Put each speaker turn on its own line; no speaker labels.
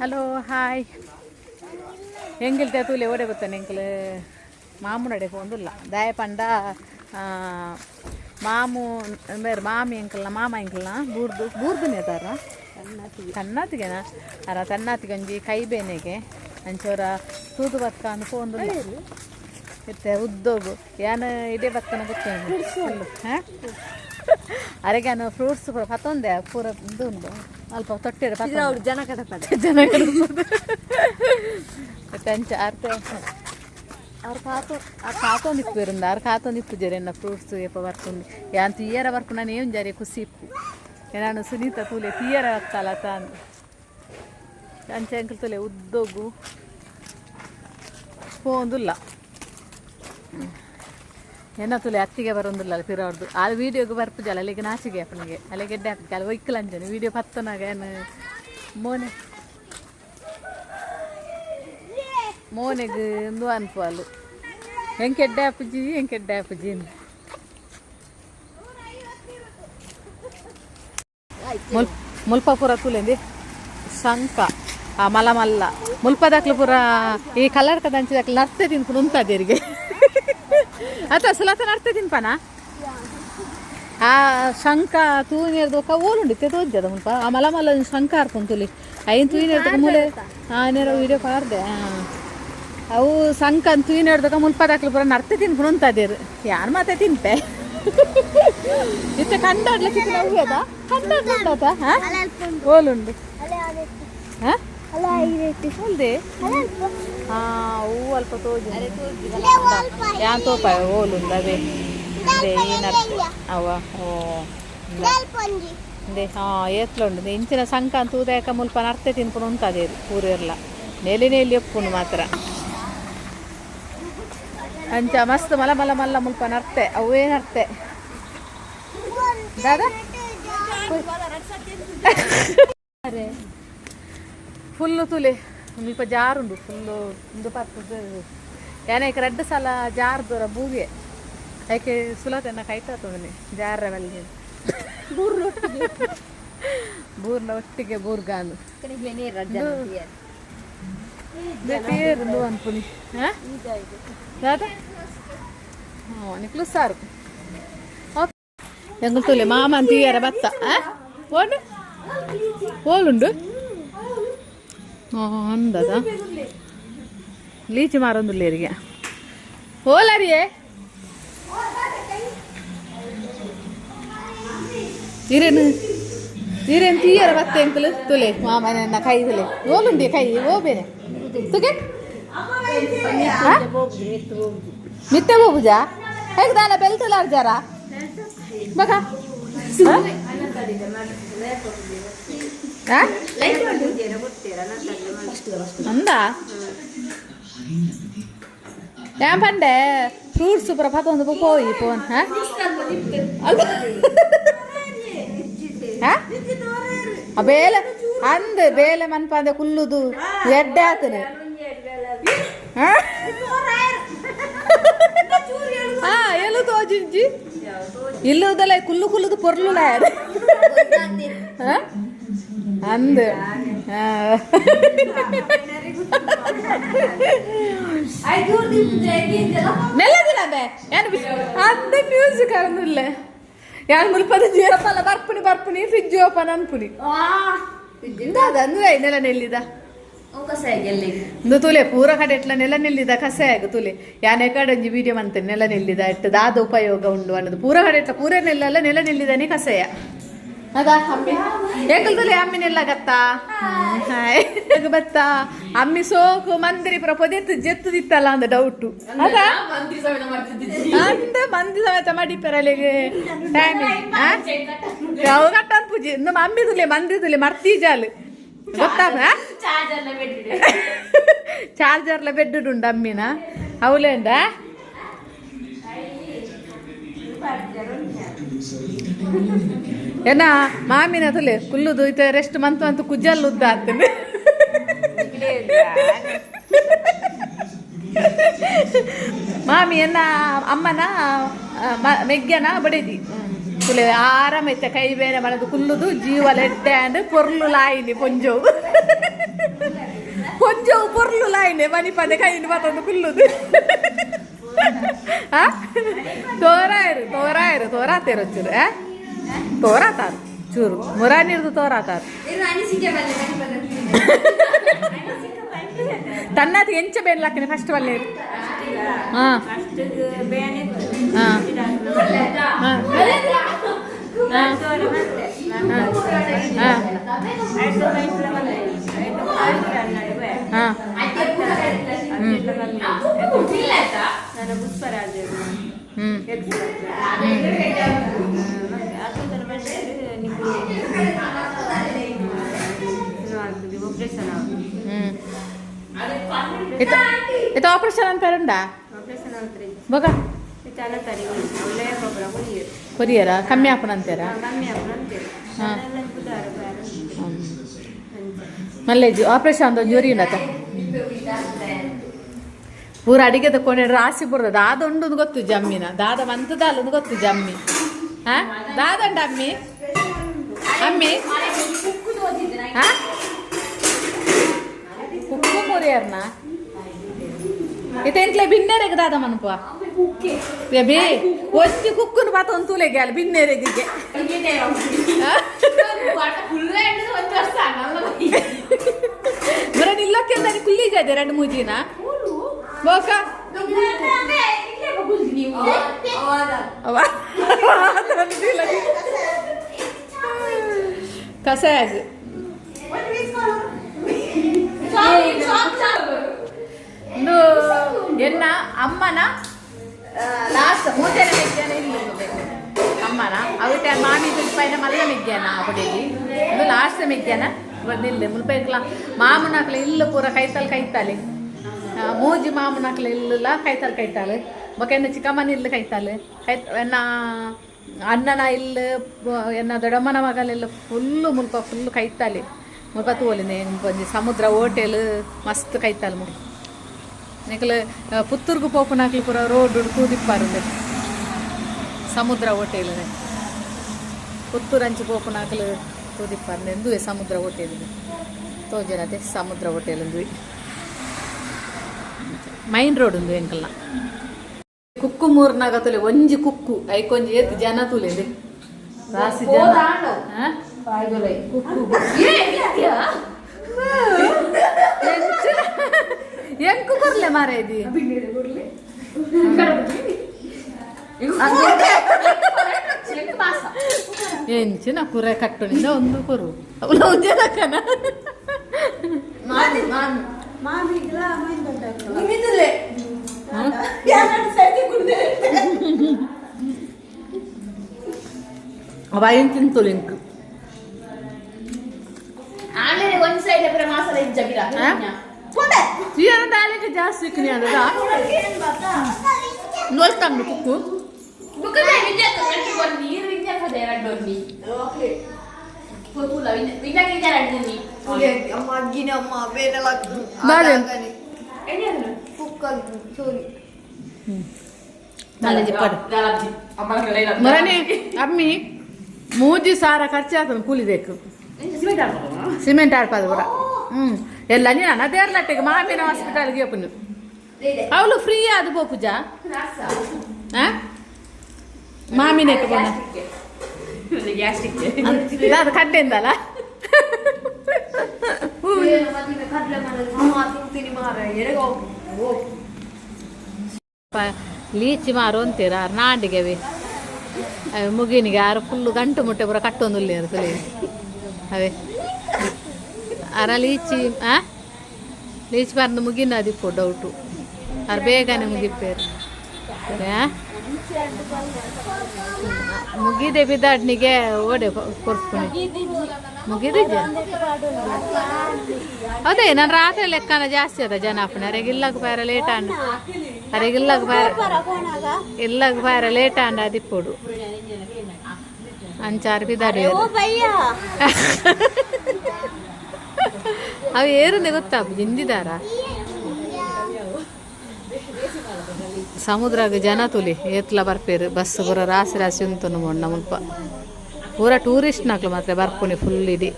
Hello hi ಹೆಂಗಿಲ್ತ ತೂಲೆ ಓಡೆ ಗೊತ್ತಾನೆ ಎಂಕಲ್ ಮಾಮುನಡೆ ಪೋಂದುಲ್ಲ ದಾಯ ಪಂಡ ಮಾಮು ಬೇರೆ ಮಾಮಿ ಎಂಕಲ್ನ ಮಾಮ ಎಂಕಲ್ನ ಬೂರ್ದು ಬೂರ್ದುನೆ ಅದಾರ ತನ್ನಾತಿಗೆನ? ಅರ ತನ್ನಾತಿಗೆ ಒಂಜಿ ಕೈ ಬೇನೆಗೆ ಅಂಚೋರ ತೂದು ಬತ್ಕ ಅಂದು ಪೋಂದುಲ್ಲ ಇತ್ತೆ ಉದ್ದೋಗು. ಏನು ಇದೇ ಬತ್ತನ ಗೊತ್ತೇನು? ಹಾಂ? ಅರೆಗಾನು ಫ್ರೂಟ್ಸ್ ಪೂರ ಪತ್ತೊಂದೆ ಪೂರ ಇದು ಅಲ್ಪ ತೊಟ್ಟಿರ
ಅವ್ರು ಜನ ಕದಪದ
ಜನ ಟಂಚ ಅರ್ಥ ಅವ್ರು ಕಾತು ಆ ಕಾತೊಂದು ಇಪ್ಪು ಇರುಂದ ಅವ್ರು ಕಾತೊಂದು ಇಪ್ಪು ಜರಿ ಎನ್ನ ಫ್ರೂಟ್ಸ್ ಏಪ ಬರ್ಕೊಂಡು. ಯಾನ್ ತೀಯರ ಬರ್ಕು ನಾನು ಏನು ಜರಿ ಖುಷಿ ಇಪ್ಪು. ನಾನು ಸುನೀತ ತೂಲೆ ತೀಯರ ಆಗ್ತಲ್ಲ ತಾನು ಅಂಚೆ ಅಂಕಲ್ ತೂಲೆ ಉದ್ದೋಗು. ಹೋಂದುಲ್ಲ ಎನ್ನ ಅತ್ತಿಗೆ ಬರೊಂದಿಲ್ಲ ಪಿರವ್ರದ್ದು ಆ ವೀಡಿಯೋಗೆ ಬರ್ಪುಜಲ್ಲ ಅಲ್ಲಿಗೆ ನಾಚಿಗೆ ಅಪ್ಪನಿಗೆ. ಅಲ್ಲಿಗೆ ಗೆಡ್ಡೆ ಹಾಕಿ ಅಲ್ಲಿ ಒಯ್ಕಲ್ ಅಂಜನಿ. ವೀಡಿಯೋ ಪತ್ತನಾಗ ಏನು? ಮೋನೆ. ಮೋನೆಗೆ ಒಂದು ಅನ್ಪಾಲು. ಹೆಂಗೆಡ್ಡೆ ಅಪ್ಪಜಿ ಹೆಂಗೆಡ್ಡೆ ಅಪ್ಪಜಿ ಮುಲ್ ಮುಲ್ಪ ಪೂರ ತುಲೆಂದಿ ಶಂಕ ಆ ಮಲ ಮಲ್ಲ ಮುಲ್ಪದಾಕ್ಲು ಪೂರ ಈ ಕಲರ್ ಕದಂಚಿದಾಕ್ಲು ನರ್ತೆ ತಿನ್ಕೊಂಡು ಉಂಟದೇರಿಗೆ ಅಥವಾ ಸುಲತನ ಅರ್ಥ ತಿನ್ಪನ? ಆ ಶಂಕ ತೂನಿರ್ದು ಒಕ್ಕ ಓಲುಂಡಿತ್ತೆ ತೋಜದ ಮುಲ್ಪ ಆ ಮಲ ಮಲ ಶಂಕ ಹಾರ್ಕೊಂಡು ತುಲಿ. ಐನ್ ತೂಯಿನಿರ್ದಕ ಮೂಲೆ ಆ ನೇರ ವಿಡಿಯೋ ಪಾರ್ದೆ ಅವು ಸಂಕ ತೂಯಿನಿರ್ದಕ ಮುಲ್ಪದಾಕ್ಲು ಪೂರ ನರ್ತೆ ತಿನ್ಪು ಅದೇರು. ಯಾರು ಮಾತೆ ತಿನ್ಪೆ? ಇತ್ತೆ ಕಂಡಾಡ್ಲಿಕ್ಕೆ ನವ್ಯದ ಓಲುಂಡು. ಹಾ ಓಲುಂಡು ಹಾ ಒಂದೇ? ಹಾ ಹೂ ಅಲ್ಪ ತೋಜು. ಯಾನ್ ತೋಪ ಓಲುಂಡು ಅದೇ. ಅದೇ ಏನರ್ಥ ಅವ ಓ ಅದೇ ಹಾ ಏತ್ಲುಂಡು ಇಂಚಿನ ಸಂಕ ಅಂತ ಉದಯಕ ಮುಲ್ಪ ನರ್ತೆ ತಿನ್ಕೊಂಡು ಉಂಟದೇ ಊರೆಲ್ಲ ನೆಲೆ ನೆಲೆ ಒಪ್ಪುಂಡು ಮಾತ್ರ. ಅಂಚ ಮಸ್ತ್ ಮಲ ಮಲ ಮಲ್ಲ ಮುಲ್ಪ ನರ್ತೆ. ಅವೇ ನರ್ತೆ ದಾದಾ? ಫುಲ್ಲು ತುಲೆ ಮುಲ್ಪ ಜಾರುಂಡು ಫುಲ್ಲು ಉಂದು ಪತ್ತದ ಏನಾಯ್ಕ ರೆಡ್ ಸಲ ಜಾರ್ದರ ಬೂಗೆ ಯಾಕೆ ಸುಲತನ್ನ ಕೈತಾತಂದನೆ ಜಾರ ಮೇಲೆ ಬೂರ್ನ ಒಟ್ಟಿಗೆ. ಬೂರ್ಗಾನು ಬೇರು ಅನ್ಪುನಿ. ನಿಕ್ಲು ಸಾರು ಎಂಗಲ್ ತುಲೆ ಮಾಮ ಅಂತೀಯಾರ ಬತ್ತ ಓಡು ಓಲುಂಡು? ಅಂದದ? ಲೀಚಿ ಮಾರೊಂದುಲ್ಲೇರಿಗೆ ಓಲರಿಯೇ? ಇರೇನು ಇರೇನು ತೀಯರ ಬತ್ತೆ ಅಂತಲು ತುಲೆ? ಮಾಮನೆ ಕೈ ತುಲೆ. ಓಲುಂಡಿ ಕೈ ಓ ಬೇರೆ ತುಗೆ ಮಿತ್ತೆ ಹೋಗುಜಾ ಹೇಗೆ ದಾನ ಬೆಲ್ತಲಾರ ಜಾರ ಬಗ? ఉందా ఏమంటే ఫ్రూట్స్ ప్రభాత ఉంది పోయి పోను ಆ ಬೇಲೆ ಅಂದ ಬೇಲೆ ಮನ್ಪಂದೆ ಕುಲ್ಲುದು ಎಡ್ಡೆ ಆತನೆ ಹಾ ಎಲ್ಲು ತೋಜಿಂಜಿ ಇಲ್ಲುದಲ್ಲ ಕುಲ್ಲು ಕುಲ್ಲುದು ಪೊರ್ಲು ಹಾ ಅಂದ್. ಆ. ಮೆಲ್ಲದಿಲ್ಲ ಬೇ. ಏನು ಅಂದ ಮ್ಯೂಸಿಕ್ ಅನ್ನಿಲ್ಲ ಯಾನ್ ಮುಲ್ಪದ ಜೀರಪ್ಪಲ್ಲ ಬರ್ಪುನಿ ಬರ್ಪುನಿ ಫ್ರಿಜ್ ಓಪನ್ ಅನ್ಪುನಿ. ಇಂದಾದ, ಅಂದ್ರೆ ನೆಲ ನೆಲ್ಲಿದ. ಇಂದು ತುಲೆ, ಪೂರ ಕಡೆ ಎಟ್ಲ ನೆಲ ನಿಲ್ಲಿದ ಕಸೆ ಆಗ ತುಲೆ. ಯಾನೆ ಕಡೆ ಒಂಜಿ ವಿಡಿಯೋ ಮಂತೆ ನೆಲ ನಿಲ್ಲಿದ ಎಟ್ಟು ದಾದ ಉಪಯೋಗ ಉಂಡು ಅನ್ನೋದು. ಪೂರ ಕಡೆ ಎಟ್ಲ ಪೂರ ನೆಲ್ಲಲ್ಲ ನೆಲ ನೆಲ್ಲಿದಾನೆ ಕಸೆಯ. ಅದಾ ಅಮ್ಮಿ ಏಕಲ್ ತುಲೆ ಅಮ್ಮಿನೆಲ್ಲ ಗತ್ತಾ ಬತ್ತ ಅಮ್ಮಿ ಸೋಕು ಮಂದಿರಿ ಪುರ ಜೆತ್ತದಿತ್ತಲ್ಲ ಅಂದ ಡೌಟ್ ಅದಾ ಅಂದ ಮಂದಿ ಸಮೇತ ಮಡಿಪರಲೆಗೆ ಟೈಮ್ ಯಾವ ಕಟ್ಟ ಪೂಜೆ ನಮ್ಮ ಅಮ್ಮಿ ತುಲೆ ಮಂದಿ ತುಲೆ ಮರ್ತಿ ಜಾಲು ಗೊತ್ತಾ ಚಾರ್ಜರ್ಲ ಬೆಡ್ಡುಂಡು ಅಮ್ಮಿನ ಅವಲೇಂಡ ಏನ, ಮಾಮಿನ ತುಲೆ ಕುಲ್ಲುದು ಇತ ರೆಸ್ಟ್ ಮಂತ್ ಅಂತ ಕುಜಲ್ ಉದ್ದ ಆಗ್ತದೆ ಮಾಮಿ ಎನ್ನ ಅಮ್ಮನ ಮೆಗ್ಗನ ಬಡಿದಿ ತುಲೆ ಇತ್ತ ಕೈ ಬೇರೆ ಮನದು ಕುಲ್ಲುದು ಜೀವಲೆಡ್ಡೆ ಅಂಡ್ ಪೊರ್ಲು ಲಾಯಿನಿ ಪೊಂಜವು ಪೊಂಜವು, ಪೊರ್ಲು ಲಾಯಿನಿ, ಮನಿ ಪದೆ ಕೈಯಿಂದ ಮತ್ತೊಂದು ಕುಲ್ಲುದು? ತೋರಾಯರು ತೋರಾಯರು, ತೋರಾತೇರು ಹಚ್ಚಿರು? ತೋರಾತಾರು ಚೂರು ಮುರಾನಿರ್ದು ತೋರಾತಾರು ತನ್ನದು ಎಂಚ ಬೇನ್ಲಾಕಿನಿ ಫಸ್ಟ್ ಒಳ್ಳೆ ಹಾ ಹಾ ಹಾ ಇದು ಆಪರೇಷನ್ ಅಂತ
ಪೇರುಂಡಾ
ಬೊಗ. ಕೊರಿಯರ? ಕಮ್ಮಿ ಆಪಣ ಅಂತೀರಾ? ಹಾಂ ಮಲ್ಲೇಜು ಆಪರೇಷನ್ ಒಂದು ಜೂರಿ ಉಂಡತ ಪೂರ ಅಡಿಗೆ ತಗೊಂಡಿರ ರಾಸಿ ಬರ್ತದ. ಅದೊಂದು ಗೊತ್ತು ಜಮ್ಮಿನ. ದಾದ ಮಂತದ ಅಲ್ಲೊಂದು ಗೊತ್ತು ಜಮ್ಮಿ. ಉಂಡ ಅಮ್ಮಿ. ಅಮ್ಮಿ. ಕುಕ್ಕು ಮುರಿಯರ್ನ ಇತೆಂಟ್ಲೆ ಬಿನ್ನೆರೆಗೆ ದಾದ ಮನಪ. ಬೇಬಿ ಒಂದು ಕುಕ್ಕುನು ಪಾತ ಒಂದು ತೂಲೆಗೆ ಅಲ್ಲ ಬಿನ್ನೇರೆಗೆ ಬರ ನಿಲ್ಲಕ್ಕೆ ಅಂತ ಕುಲ್ಲಿಗೆ ಅದೇ ಎರಡು ಮೂಜಿನ ಬೋಕ? ತಂದಿಲ್ಲ. ಕಸ ಆಗ ಒಂದು ಎನ್ನ, ಅಮ್ಮನ ಲಾಸ್ಟ್ ಮೂಜನೆ ಮೆಗ್ಗ್ಯಾನ ಇಲ್ಲ ಅಮ್ಮನ ಅವಟೆ ಮಾಮಿ ತುಲ್ಪಾಯಿನ ಮಲ್ಲ ಮೆಗ್ಗ್ಯಾನ ಅಪಡೆಗಿ ಇದು ಲಾಸ್ಟ್ ಮೆಗ್ಗ್ಯಾನ ಬಂದಿಲ್ಲ ಮುಲ್ಪೈಕ್ಲ ಮಾಮನಕ್ಲ ಇಲ್ಲ ಪೂರ ಕೈತಲ್ ಕೈತಾಲೆ ಮೂಜಿ ಮಾಮನಕ್ಲ ಇಲ್ಲ ಕೈತಲ್ ಕೈತಾಳೆ. ಬೊಕೆನ್ನ ಚಿಕ್ಕಮ್ಮನ ಇಲ್ಲ ಕೈತಾಳೆ. ಕೈ, ಎನ್ನ ಅಣ್ಣನ ಇಲ್ಲ ಎನ್ನ ದೊಡ್ಡಮ್ಮನ ಮಗಲೆಲ್ಲ ಫುಲ್ಲು ಮುಲ್ಪ ಫುಲ್ಲು ಕೈತಾಲೆ ಮುಲ್ಪ ತೋಲಿನೆ ಬಂದು ಸಮುದ್ರ ಹೋಟೆಲ್, ಮಸ್ತ್ ಕೈತಾಲೆ ಮುಡಿ. ನೆಕ್ಲ ಪುತ್ತೂರ್ಗು ಪೋಪುನಾಕ್ಲಿ ಪೂರ ರೋಡ್ ತೂದಿಪ್ಪಾರುಂಡೆ ಸಮುದ್ರ ಹೋಟೆಲ್ ಪುತ್ತೂರು ಅಂಚಿ ಪೋಪುನಾಕ್ಲು ತೂದಿಪ್ಪಾರುಂಡೆ ಎಂದುವೆ ಸಮುದ್ರ ಹೋಟೆಲ್ ತೋಜನತೆ ಸಮುದ್ರ ಹೋಟೆಲ್ ಎಂದುವೆ ಮೈನ್ ರೋಡ್ ಉಂದು ಎಂಕಲ್ನ ಕುಕ್ಕು ಮೂರ್ನಾಗ ತುಲೆ ಒಂಜಿ ಕುಕ್ಕು ಐಕೊಂಜಿ ಏತ್ ಜನ ತುಲೆದೆ ರಾಸಿ ಜನ. ಹಾ? ಕುಕ್ಕು ಎಂಕು ಬರ್ಲೆ ಮಾರ ಇದಿ? ಎಂಚಿನ ಕುರೆ ಕಟ್ಟುನಿಂದ ಒಂದು ಕುರು ಅವಳು ಜನಕನ ಅವ ಏನ್ ತಿಂತು ಲಿಂಕ್
ಆಮೇಲೆ ಒಂದ್ ಸೈಡ್ ಎಬ್ರೆ ಮಾಸಲ ಇಜ್ಜ ಬಿಡ
ಸೀಯನ ದಾಲಿಗೆ ಜಾಸ್ತಿ ಸಿಕ್ಕಿನಿ ಅದ ನೋಡ್ತಾಂಡು ಕುಕ್ಕು
ಬುಕ್ಕದ ವಿದ್ಯಾಕ ನನಗೆ ಒಂದು ನೀರು ವಿದ್ಯಾಕದ ಎರಡು ಒಂದಿ ಪುಲ್ಲ ವಿದ್ಯಾಕ ವಿದ್ಯಾಕ ಎರಡು ನೀ
ಅಮ್ಮ ಅಜ್ಜಿನ ಅಮ್ಮ ಬೇರೆಲ್ಲ
ಮರನೆ ಅಮ್ಮಿ ಮೂಜಿ ಸಾರ ಕೂಲಿ ಕೂಲಿಬೇಕು ಸಿಮೆಂಟ್ ಆಡ್ಪದ ಪೂರ ಹ್ಮ್. ಎಲ್ಲ ನೀನು ಅನದೇರ್ಲಟ್ಟೆಗೆ ಮಾಮಿನ ಹಾಸ್ಪಿಟಲ್ಗೆ ಅವಳು ಫ್ರೀ ಆದ ಪೋ ಪೂಜಾ? ಮಾಮಿನ ಅದು ಕಡ್ಡೆಂದಲ್ಲ
ಕಡ್ಲೆ ಮಾಡೋದು ಅಮ್ಮ ತಿಂತೀನಿ ಮಾರ ಎರೆಗೋ
ಪ- ಲೀಚಿ ಮಾರು ಅಂತೀರ ನಾಡಿಗೆವೆ ಅವೆ ಮುಗಿನಿಗೆ ಯಾರು ಫುಲ್ಲು ಗಂಟು ಮುಟ್ಟೆ ಪೂರ ಕಟ್ಟೊಂದುಲ್ಲಿ ಅದು ತುಳಿ ಅವೇ ಅರ ಲೀಚಿ ಆ ಲೀಚಿ ಬರ್ದು ಮುಗಿನ ಅದಿಪ್ಪು ಡೌಟು ಅರ್ ಬೇಗನೆ ಮುಗಿಪ್ಪೇರು ಸರಿ ಆ? ಮುಗಿದೆ ಬಿದ್ದಾಡ್ನಿಗೆ ಓಡೆ ಕೊರ್ಸ್ಕೊನಿ ಮುಗಿದಿದ್ಯ ಅದೇ, ನಾನು ರಾತ್ರಿ ಲೆಕ್ಕನ ಜಾಸ್ತಿ ಅದ ಜನ ಅಪ್ಪನ ಅರೆಗಿಲ್ಲಗ ಬೇರೆ ಲೇಟ್ ಅಂಡ ಅರೆಗಿಲ್ಲಗ ಬೇರೆ ಇಲ್ಲಗ ಬೇರೆ ಲೇಟ್ ಅಂಡ ಅದಿಪ್ಪುಡು ಅಂಚಾರು ಬಿದ್ದಾಡಿ ಅವು ಏರುಂದೆ ಗೊತ್ತಾ ಜಿಂದಿದಾರ ಸಮುದ್ರಾಗ ಜನ ತುಲಿ, ಎತ್ಲ ಬರ್ಪೇರು, ಬಸ್ ಪೂರ ರಾಸಿ ರಾಸಿ ಉಂತು ನಮ್ಮ ಪೂರ ಟೂರಿಸ್ಟ್ ನಕ್ಲು ಮಾತ್ರ ಬರ್ಪುನಿ ಫುಲ್ ಇಡಿ.